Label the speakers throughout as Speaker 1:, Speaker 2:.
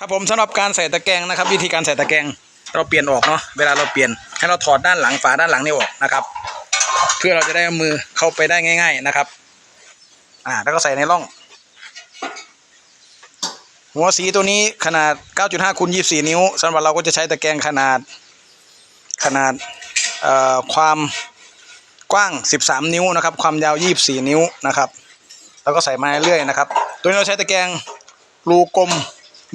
Speaker 1: ครับผมสำหรับการใส่ตะแกรงนะครับ วิธีการใส่ตะแกรงเราเปลี่ยนออกเนาะเวลาเราเปลี่ยนให้เราถอดด้านหลังฝาด้านหลังนี่ออกนะครับ เพื่อเราจะได้มือเข้าไปได้ง่าย ๆนะครับ อ่า แล้วก็ใส่ในร่อง หัวสีตัวนี้ขนาด 9.5คูณ24 นิ้วสำหรับเราก็จะใช้ตะแกรงขนาดขนาดเอ่อความกว้าง 13 นิ้วนะครับ ความยาว 24 นิ้วนะครับ แล้วก็ใส่มาเรื่อยๆนะครับ ตัวนี้เราใช้ตะแกรงรูกลม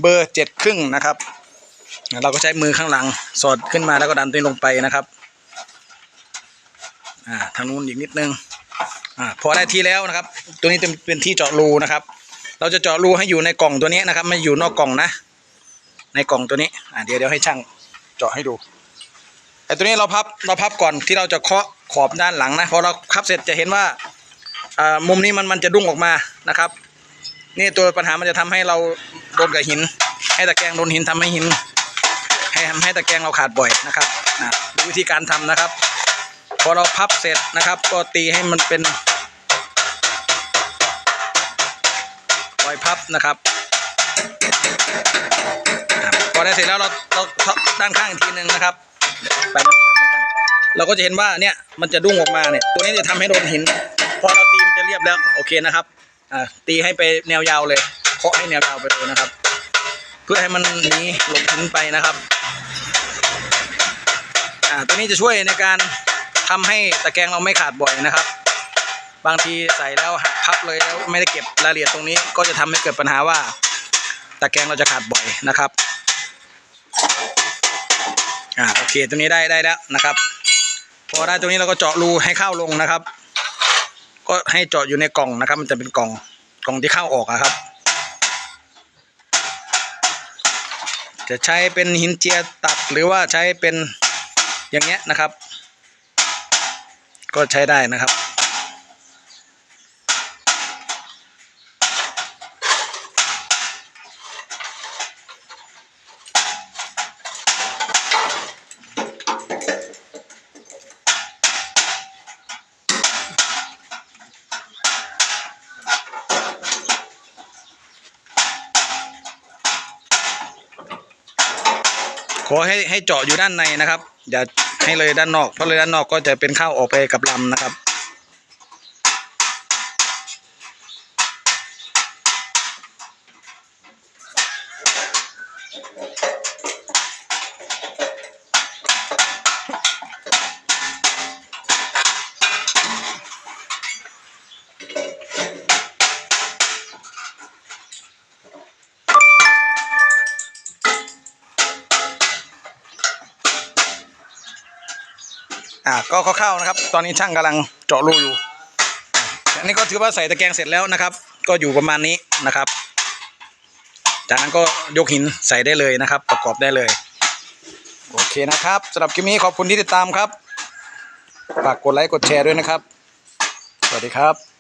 Speaker 1: เบอร์เจ็ดครึ่งนะครับ เราก็ใช้มือข้างหลัง สอดขึ้นมาแล้วก็ดันตัวลงไปนะครับอ่าทางนู้นอีกนิดนึงอ่าพอได้ที่แล้วนะครับ ตัวนี้เป็นเป็นที่เจาะรูนะครับ เราจะเจาะรูให้อยู่ในกล่องตัวนี้นะครับ ไม่อยู่นอกกล่องนะ ในกล่องตัวนี้อ่าเดี๋ยวเดี๋ยวให้ช่างเจาะให้ดูไอ้ตัวนี้เราพับเราพับก่อนที่เราจะเคาะขอบด้านหลังนะพอเราพับเสร็จจะเห็นว่าอ่ามุมนี้มันมันจะดุ้งออกมานะครับ นี่ตัวปัญหามันจะทำให้เราโดนกับหิน ให้ตะแกรงโดนหินทำให้หิน ให้ทำให้ตะแกรงเราขาดบ่อยนะครับอะดูวิธีการทำนะครับ พอเราพับเสร็จนะครับ ก็ตีให้มันเป็นรอยพับนะครับพอได้เสร็จแล้วเราเราด้านข้างอีกทีหนึ่งนะครับไปเราก็จะเห็นว่าเนี่ยมันจะดุ้งออกมาเนี่ยตัวนี้จะทำให้โดนหิน พอเราตีมจะเรียบแล้วโอเคนะครับ อ่าตีให้ไปแนวยาวเลยเคาะให้แนวยาวไปเลยนะครับ เพื่อให้มันหนีหลบหินไปนะครับอ่าตัวนี้จะช่วยในการทำให้ตะแกรงเราไม่ขาดบ่อยนะครับ บางทีใส่แล้วหักพับเลยแล้วไม่ได้เก็บรายละเอียดตรงนี้ ก็จะทำให้เกิดปัญหาว่า ตะแกรงเราจะขาดบ่อยนะครับอ่าโอเคตัวนี้ได้ได้แล้วนะครับ พอได้ตรงนี้เราก็เจาะรูให้เข้าลงนะครับ ก็ให้เจาะอยู่ในกล่องนะครับ มันจะเป็นกล่องกล่องที่เข้าออกอะครับ จะใช้เป็นหินเจียตัดหรือว่าใช้เป็นอย่างเงี้ยนะครับ ก็ใช้ได้นะครับ ขอให้ให้เจาะอยู่ด้านในนะครับ อย่าให้เลยด้านนอกเพราะเลยด้านนอกก็จะเป็นข้าวออกไปกับลำนะครับ อ่าก็คร่าวๆนะครับ ตอนนี้ช่างกำลังเจาะรูอยู่อันนี้ก็ถือว่าใส่ตะแกรงเสร็จแล้วนะครับ ก็อยู่ประมาณนี้นะครับ จากนั้นก็ยกหินใส่ได้เลยนะครับ ประกอบได้เลย โอเคนะครับสำหรับคลิปนี้ขอบคุณที่ติดตามครับฝากกดไลค์กดแชร์ด้วยนะครับ สวัสดีครับ